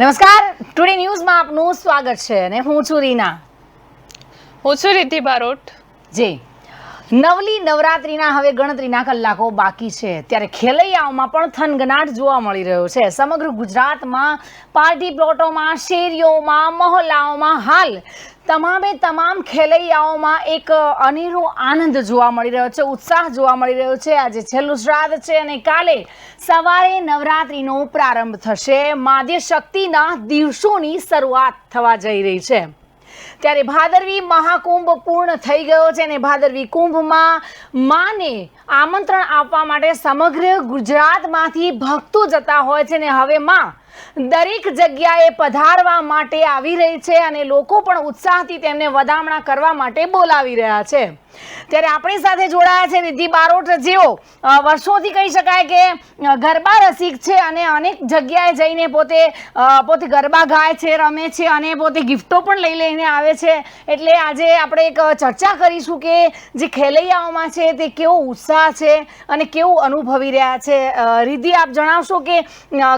નમસ્કાર. ટુડે ન્યૂઝમાં આપનું સ્વાગત છે અને હું છું રીના. હું છું રીતિ બારોટ. જી. નવલી નવરાત્રીના હવે ગણતરીના કલાકો બાકી છે. ત્યારે ખેલૈયાઓમાં પણ થનગનાટ જોવા મળી રહ્યો છે. સમગ્ર ગુજરાતમાં પાર્ટી પ્લોટોમાં શેરીઓમાં મહોલ્લાઓમાં હાલ તમામે તમામ ખેલૈયાઓમાં એક અનેરો આનંદ જોવા મળી રહ્યો છે, ઉત્સાહ જોવા મળી રહ્યો છે. આજે છેલ્લું શ્રાદ્ધ છે અને કાલે સવારે નવરાત્રિનો પ્રારંભ થશે. માદ્ય શક્તિના દિવસોની શરૂઆત થવા જઈ રહી છે. ત્યારે ભાદરવી મહાકુંભ પૂર્ણ થઈ ગયો છે અને ભાદરવી કુંભમાં માને આમંત્રણ આપવા માટે સમગ્ર ગુજરાતમાંથી ભક્તો જતા હોય છે ને હવે માં દરેક જગ્યાએ પધારવા માટે આવી રહી છે અને લોકો પણ ઉત્સાહથી તેમને વધામણા કરવા માટે બોલાવી રહ્યા છે. ત્યારે આપણી સાથે જોડાયા છે રિદ્ધિ બારોટ. જેઓ વર્ષોથી કહી શકાય કે ગરબા રસિક છે અને અનેક જગ્યાએ જઈને પોતે પોતે ગરબા ગાય છે, રમે છે અને પોતે ગિફ્ટો પણ લઈ લઈને આવે છે. એટલે આજે આપણે એક ચર્ચા કરીશું કે જે ખેલૈયાઓમાં છે તે કેવો ઉત્સાહ છે અને કેવું અનુભવી રહ્યા છે. રિધિ આપ જણાવશો કે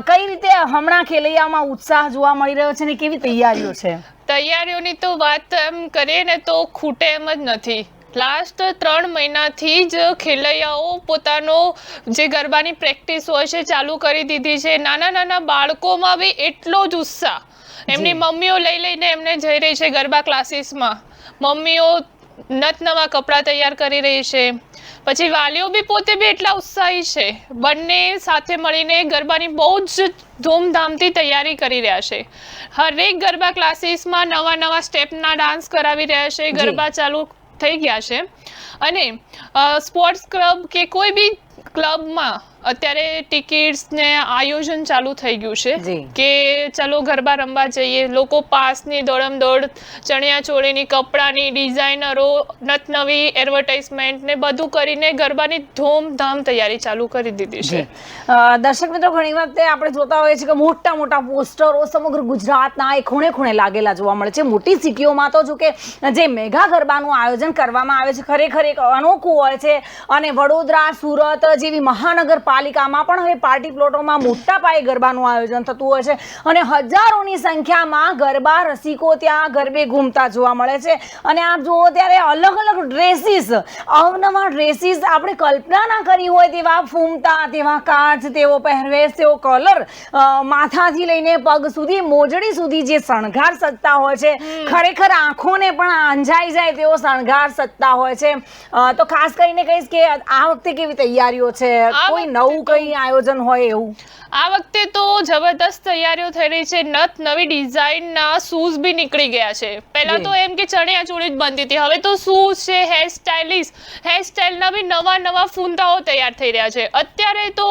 કઈ રીતે હમણાં ખેલૈયાઓમાં ઉત્સાહ જોવા મળી રહ્યો છે અને કેવી તૈયારીઓ છે? તૈયારીઓની તો વાત એમ કરીએ ને તો ખૂટે એમ જ નથી. લાસ્ટ ત્રણ મહિનાથી જ ખેલૈયાઓ પોતાનો જે ગરબાની પ્રેક્ટિસ હોય છે ચાલુ કરી દીધી છે. નાના નાના બાળકોમાં બી એટલો જ ઉત્સાહ. એમની મમ્મીઓ લઈ લઈને એમને જઈ રહી છે ગરબા ક્લાસીસમાં. મમ્મીઓ નત નવા કપડાં તૈયાર કરી રહી છે. પછી વાલીઓ બી પોતે બી એટલા ઉત્સાહી છે. બંને સાથે મળીને ગરબાની બહુ જ ધૂમધામથી તૈયારી કરી રહ્યા છે. હરેક ગરબા ક્લાસીસમાં નવા નવા સ્ટેપના ડાન્સ કરાવી રહ્યા છે. ગરબા ચાલુ થઈ ગયા છે. અને સ્પોર્ટ્સ ક્લબ કે કોઈ બી ક્લબમાં અત્યારે ટિકિટ્સ ને આયોજન ચાલુ થઈ ગયું છે કે ચલો ગરબા રમવા જઈએ. લોકો પાસની દોડમ દોડ ચણિયા ચોળીની કપડાની ડિઝાઇનરો નતનવી એડવર્ટાઇઝમેન્ટ ને બધું કરીને ગરબાની ધૂમધામ તૈયારી ચાલુ કરી દીધી છે. દર્શક મિત્રો ઘણી વખતે આપણે જોતા હોઈએ છીએ કે મોટા મોટા પોસ્ટરો સમગ્ર ગુજરાતના એ ખૂણે ખૂણે લાગેલા જોવા મળે છે. મોટી સિટીઓમાં તો જો કે જે મેગા ગરબાનું આયોજન કરવામાં આવે છે ખરેખર એક અનોખું હોય છે. અને વડોદરા સુરત જેવી મહાનગરપાલિકામાં પણ હવે પાર્ટી પ્લોટોમાં મોટા પાયે ગરબાનું આયોજન થતું હોય છે અને હજારોની સંખ્યામાં ગરબા રસિકો ત્યાં ગરબે ઘૂમતા જોવા મળે છે. અને આપ જુઓ ત્યારે અલગ અલગ ડ્રેસીસ અવનવા ડ્રેસીસ આપણે કલ્પના ના કરી હોય તેવા ફૂમતા તેવા કાચ તેવો પહેરવેશ તેવો કલર માથાથી લઈને પગ સુધી મોજડી સુધી જે શણગાર સજતા હોય છે. ખરેખર આંખોને પણ અંજાઈ જાય તેવો શણગાર સજતા હોય છે. તો ખાસ કરીને કહીશ કે આ વખતે કેવી તૈયારીઓ છે? કોઈ નવું કઈ આયોજન હોય એવું? આ વખતે તો જબરદસ્ત તૈયારીઓ થઈ રહી છે. નત નવી ડિઝાઇનના શૂઝ બી નીકળી ગયા છે. પહેલા તો એમ કે ચણિયા ચોળી જ બનતી હતી. હવે તો શૂઝ છે? હેર સ્ટાઇલિશ હેર સ્ટાઇલના બી નવા નવા ફૂંદાઓ તૈયાર થઈ રહ્યા છે. અત્યારે તો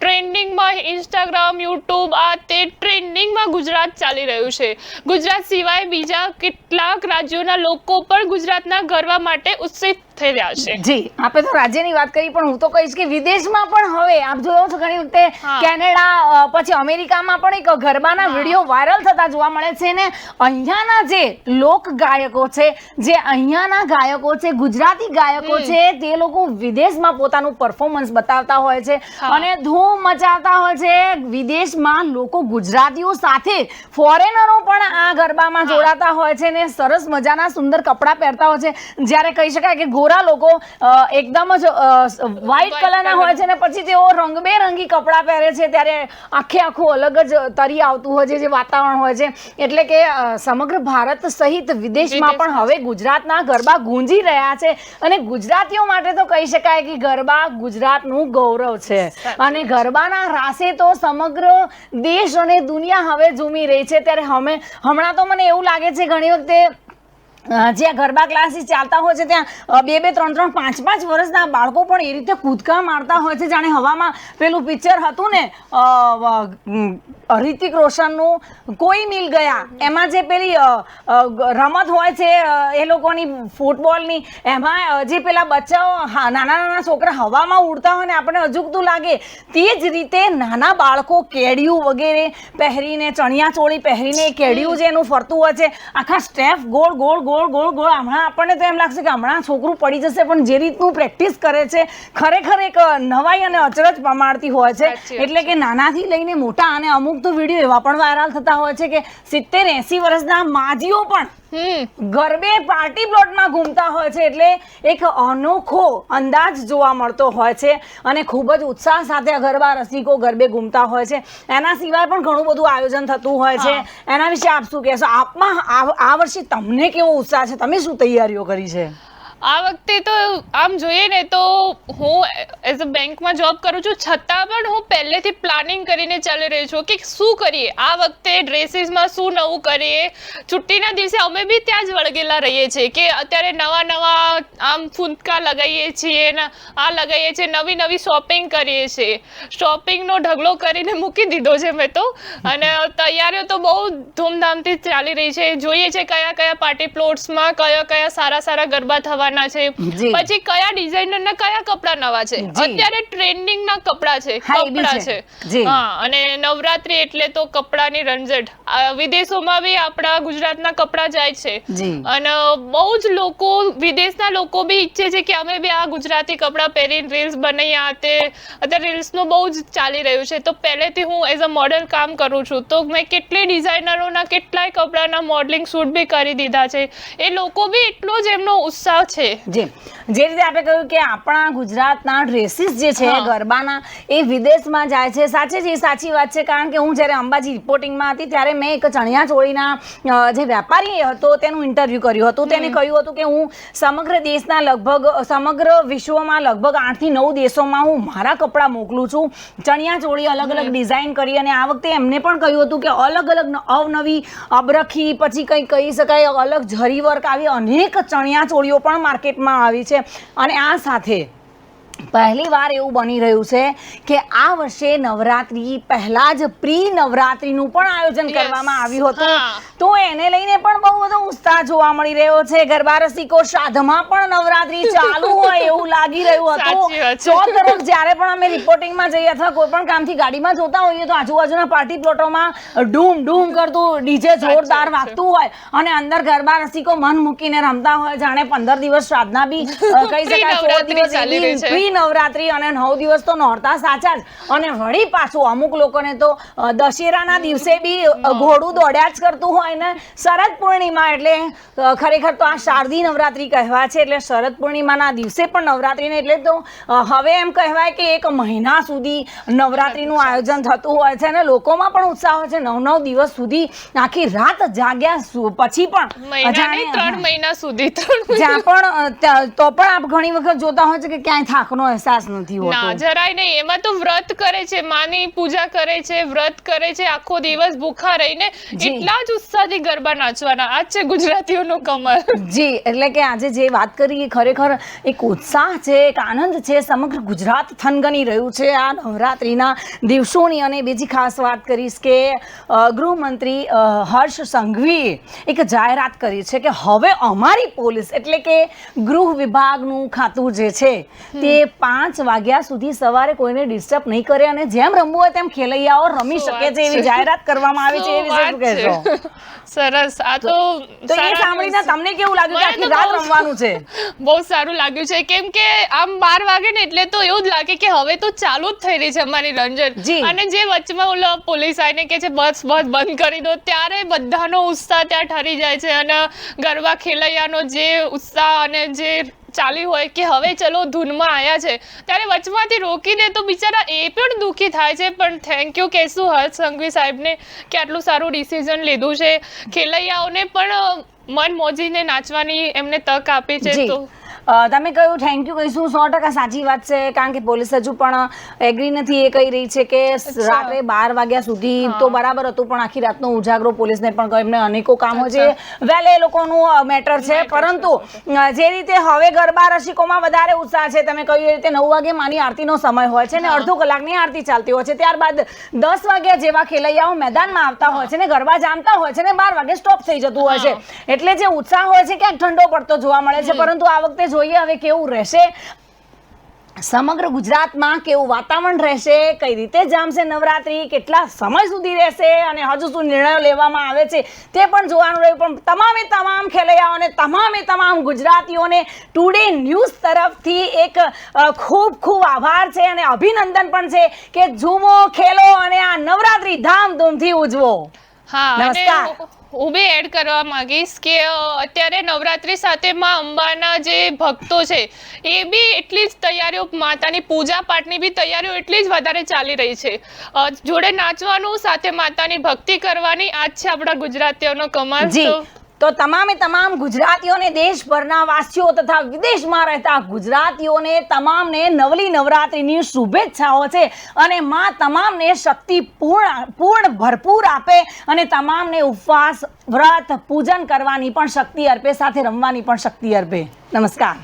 ટ્રેન્ડિંગમાં ઇન્સ્ટાગ્રામ યુટ્યુબ આ તે ટ્રેન્ડિંગમાં ગુજરાત ચાલી રહ્યું છે. ગુજરાત સિવાય બીજા કેટલાક રાજ્યોના લોકો પણ ગુજરાતના ગરબા માટે ઉત્સિત થઈ રહ્યા છે. જી આપે તો રાજ્યની વાત કરી પણ હું તો કહીશ કે વિદેશમાં પણ હવે આપ જોયો છો ઘણી વખતે કેનેડા પછી અમેરિકામાં પણ એક ગરબાના વીડિયો વાયરલ થતા જોવા મળે છે ને અહીંયાના જે લોક ગાયકો છે જે અહીંયાના ગાયકો છે ગુજરાતી ગાયકો છે તે લોકો વિદેશમાં પોતાનું પરફોર્મન્સ બતાવતા હોય છે અને ધૂમ મચાવતા હોય છે. વિદેશમાં લોકો ગુજરાતીઓ સાથે ફોરેનરો પણ આ ગરબામાં જોડાતા હોય છે ને સરસ મજાના સુંદર કપડાં પહેરતા હોય છે. જ્યારે કહી શકાય કે ગોરા લોકો એકદમ જ વ્હાઇટ કલરના હોય છે ને પછી તેઓ રંગબેરંગી કપડાં પહેરે છે ત્યારે આખે આખું અલગ જ તરી આવતું હોય છે જે વાતાવરણ હોય છે. એટલે કે સમગ્ર ભારત સહિત વિદેશમાં પણ હવે ગુજરાતના ગરબા ગુંજી રહ્યા છે. અને ગુજરાતીઓ માટે તો કહી શકાય કે ગરબા ગુજરાતનું ગૌરવ છે. અને ગરબાના રાસે તો સમગ્ર દેશ અને દુનિયા હવે ઝૂમી રહી છે. ત્યારે અમે હમણાં તો મને એવું લાગે છે ઘણી વખતે જ્યાં ગરબા ક્લાસીસ ચાલતા હોય છે ત્યાં બે બે, ત્રણ ત્રણ, પાંચ પાંચ વર્ષના બાળકો પણ એ રીતે કૂદકા મારતા હોય છે. જાણે હવામાં પેલું પિક્ચર હતું ને ઋતિક રોશનનું કોઈ મિલ ગયા. એમાં જે પેલી રમત હોય છે એ લોકોની ફૂટબોલની, એમાં જે પેલા બચ્ચાઓ નાના નાના છોકરા હવામાં ઉડતા હોય ને, આપણને અજુગતું લાગે, તે જ રીતે નાના બાળકો કેડિયું વગેરે પહેરીને ચણિયા ચોળી પહેરીને કેડિયું જે એનું ફરતું હોય છે. આખા સ્ટેફ ગોળ ગોળ ગોળ ગોળ ગોળ હમણાં આપણને તો એમ લાગશે કે હમણાં છોકરું પડી જશે પણ જે રીતનું પ્રેક્ટિસ કરે છે ખરેખર એક નવાઈ અને અચરજ પમાડતી હોય છે. એટલે કે નાનાથી લઈને મોટા અને અમુક તો વીડિયો એવા પણ વાયરલ થતા હોય છે કે સિત્તેર એસી વર્ષના માજીઓ પણ ગરબે પાર્ટી પ્લોટમાં ઘૂમતા હોય છે. એટલે એક અનોખો અંદાજ જોવા મળતો હોય છે અને ખૂબ જ ઉત્સાહ સાથે ગરબા રસિકો ગરબે ઘૂમતા હોય છે. એના સિવાય પણ ઘણું બધું આયોજન થતું હોય છે. એના વિશે આપ શું કહેશો? આપમાં આ વર્ષે તમને કેવો ઉત્સાહ છે? તમે શું તૈયારીઓ કરી છે? આ વખતે તો આમ જોઈએ ને તો હું એઝ અ બેંકમાં જોબ કરું છું, છતાં પણ હું પહેલેથી પ્લાનિંગ કરીને ચાલી રહી છું કે શું કરીએ? આ વખતે ડ્રેસીસમાં શું નવું કરીએ? છુટ્ટીના દિવસે અમે બી ત્યાં જ વળગેલા રહીએ છીએ કે અત્યારે નવા નવા આમ ફૂંદકા લગાવીએ છીએ ને આ લગાવીએ છીએ, નવી નવી શોપિંગ કરીએ છીએ. શોપિંગનો ઢગલો કરીને મૂકી દીધો છે મેં તો. અને તૈયારીઓ તો બહુ ધૂમધામથી ચાલી રહી છે. જોઈએ છે કયા કયા પાર્ટી પ્લોટ્સમાં કયા કયા સારા સારા ગરબા થવાના છે. પછી કયા ડિઝાઇનરના કયા કપડા નવા છે. અત્યારે ટ્રેન્ડિંગના કપડા છે કપડા છે. હા અને નવરાત્રી એટલે તો કપડાની રણઝટ વિદેશોમાં બી આપણા ગુજરાતના કપડા જાય છે. અને બહુ જ લોકો વિદેશના લોકો બી ઈચ્છે છે કે અમે બી આ ગુજરાતી કપડા પહેરીને રીલ્સ બનાવી આ તે અત્યારે રીલ્સનું બહુ જ ચાલી રહ્યું છે. તો પહેલેથી હું એઝ અ મોડેલ કામ કરું છું. તો મેં કેટલી ડિઝાઇનરોના કેટલાય કપડાના મોડલિંગ શૂટ બી કરી દીધા છે. એ લોકો બી એટલો જ એમનો ઉત્સાહ છે જી. જે રીતે આપણે કહ્યું કે આપણા ગુજરાતના ડ્રેસીસ જે છે ગરબાના એ વિદેશમાં જાય છે. સાચે જ એ સાચી વાત છે કારણ કે હું જ્યારે અંબાજી રિપોર્ટિંગમાં હતી ત્યારે મેં એક ચણિયા ચોળીના જે વેપારી હતો તેનું ઇન્ટરવ્યૂ કર્યું હતું. તેને કહ્યું હતું કે હું સમગ્ર દેશના લગભગ સમગ્ર વિશ્વમાં લગભગ આઠથી નવ દેશોમાં હું મારા કપડાં મોકલું છું. ચણિયા ચોળી અલગ અલગ ડિઝાઇન કરી અને આ વખતે એમને પણ કહ્યું હતું કે અલગ અલગ અવનવી અબરખી પછી કંઈ કહી શકાય અલગ ઝરી વર્ક આવી અનેક ચણિયા ચોળીઓ પણ માર્કેટમાં આવી છે. અને આ સાથે પહેલી વાર એવું બની રહ્યું છે કે આ વર્ષે નવરાત્રી પહેલા જ પ્રી નવરાત્રીનું પણ આયોજન. કરવામાં આવ્યું હતું. તો એને લઈને પણ બહુ બધો ઉત્સાહ જોવા મળી રહ્યો છે. ગરબા રસિકો સાધમાં પણ નવરાત્રી ચાલુ હોય એવું લાગી રહ્યું હતું. ચો તરફ જ્યારે પણ અમે રિપોર્ટિંગમાં જઈએ અથવા કોઈ પણ કામથી ગાડીમાં જોતા હોઈએ તો આજુબાજુના પાર્ટી પ્લોટોમાં ડૂમ ડૂમ કરતું ડીજે જોરદાર વાગતું હોય અને અંદર ગરબા રસિકો મન મૂકીને રમતા હોય. જાણે પંદર દિવસ સાધના બી કહી શકાય સોળ પ્રી નવરાત્રી અને નવ દિવસ તો નોરતા સાચા જ. અને વળી પાછું અમુક લોકોને તો દશેરાના દિવસે બી ઘોડું દોડ્યા જ કરતું હોય ને શરદ પૂર્ણિમા એટલે ખરેખર તો આ શારદી નવરાત્રી કહેવાય છે એટલે શરદ પૂર્ણિમાના દિવસે પણ નવરાત્રીને એટલે તો હવે એમ કહેવાય કે એક મહિના સુધી નવરાત્રીનું આયોજન થતું હોય છે અને લોકોમાં પણ ઉત્સાહ હોય છે. નવ નવ દિવસ સુધી આખી રાત જાગ્યા પછી પણ ત્રણ મહિના સુધી જ્યાં પણ તો પણ આપ ઘણી વખત જોતા હોય છે કે ક્યાંય થાકનો અહેસાસ નથી ના જરાય નહીં. એમાં તો વ્રત કરે છે માની પૂજા કરે છે વ્રત કરે છે આખો દિવસ ભૂખા રહીને. એટલા જ ઉત્સાહથી ગરબા નાચવાના. આ છે ગુજરાતીઓનો કમર. જી એટલે કે આજે જે વાત કરી એ ખરેખર એક ઉત્સાહ છે એક આનંદ છે સમગ્ર ગુજરાત થનગની રહ્યું છે આ નવરાત્રિના દિવસોની. અને બીજી ખાસ વાત કરીશ કે ગૃહમંત્રી હર્ષ સંઘવીએ એક જાહેરાત કરી છે કે હવે અમારી પોલીસ એટલે કે ગૃહ વિભાગનું ખાતું જે છે તે પાંચ વાગ્યા સુધી સવારે કોઈને ડિસ્ટર્બ નહીં કરે અને જેમ રમવું હોય તેમ ખેલૈયાઓ રમી શકે છે એવી જાહેરાત કરવામાં આવી છે એ વિશે શું કહેશો? સરસ. આ તો તો એ સાંભળીને તમને કેવું લાગ્યું કે આખી રાત રમવાનું છે? બહુ સારું લાગ્યું છે. કેમ કે આમ બાર વાગે ને એટલે તો એવું જ લાગે કે હવે તો ચાલુ જ થઈ રહી છે અમારી રંજન. અને જે વચમાં ઓલો પોલીસ આવીને કે છે બસ બસ બંધ કરી દો. ત્યારે બધાનો ઉત્સાહ ત્યાં ઠરી જાય છે અને ગરબા ખેલૈયાનો જે ઉત્સાહ અને જે ચાલી હોય કે હવે ચલો ધૂનમાં આવ્યા છે ત્યારે વચમાંથી રોકીને તો બિચારા એ પણ દુઃખી થાય છે. પણ થેન્ક યુ કહેશું હર્ષ સંઘવી સાહેબને કે આટલું સારું ડિસિઝન લીધું છે. ખેલૈયાઓને પણ મન મોજીને નાચવાની એમને તક આપી છે તો તમે કહ્યું થેન્ક યુ કહીશું સો ટકા સાચી વાત છે કારણ કે પોલીસ હજુ પણ એગ્રી નથી એ કહી રહી છે કે રાત્રે બાર વાગ્યા સુધી તો બરાબર હતું પણ આખી રાતનો ઉજાગરો પોલીસને પણ એમને અનેકો કામો છે વેલ એ લોકોનું મેટર છે. પરંતુ જે રીતે હવે ગરબા રસિકોમાં વધારે ઉત્સાહ છે તમે કહ્યું એ રીતે નવ વાગે માની આરતીનો સમય હોય છે ને અડધો કલાકની આરતી ચાલતી હોય છે ત્યારબાદ દસ વાગ્યા જેવા ખેલૈયાઓ મેદાનમાં આવતા હોય છે ને ગરબા જામતા હોય છે ને બાર વાગે સ્ટોપ થઈ જતું હોય છે. એટલે જે ઉત્સાહ હોય છે ક્યાંક ઠંડો પડતો જોવા મળે છે પરંતુ આ વખતે જોઈએ હવે કેવું રહેશે. સમગ્ર ગુજરાતમાં કેવું વાતાવરણ રહેશે, કઈ રીતે જામશે નવરાત્રી, કેટલા સમય સુધી રહેશે અને હજુ શું નિર્ણયો લેવામાં આવે છે તે પણ જોવાનું રહ્યું. પણ તમામે તમામ ખેલૈયાઓને, તમામે તમામ ગુજરાતીઓને ટુડે ન્યૂઝ તરફથી એક ખૂબ ખૂબ આભાર છે અને અભિનંદન પણ છે કે ઝૂમો, ખેલો અને આ નવરાત્રી ધામધૂમથી ઉજવો. હા અને હું- બી એડ કરવા માંગીશ કે અત્યારે નવરાત્રી સાથે માં અંબાના જે ભક્તો છે એ બી એટલી જ તૈયારીઓ માતાની પૂજા પાઠની બી તૈયારીઓ એટલી જ વધારે ચાલી રહી છે. જોડે નાચવાનું સાથે માતાની ભક્તિ કરવાની આજ છે આપણા ગુજરાતીઓનો કમાલ તો તમામે તમામ ગુજરાતીઓને દેશભરના વાસીઓ તથા વિદેશમાં રહેતા ગુજરાતીઓને તમામને નવલી નવરાત્રિની શુભેચ્છાઓ છે અને માં તમામને શક્તિ પૂર્ણ પૂર્ણ ભરપૂર આપે અને તમામને ઉપવાસ, વ્રત, પૂજન કરવાની પણ શક્તિ અર્પે, સાથે રમવાની પણ શક્તિ અર્પે. નમસ્કાર.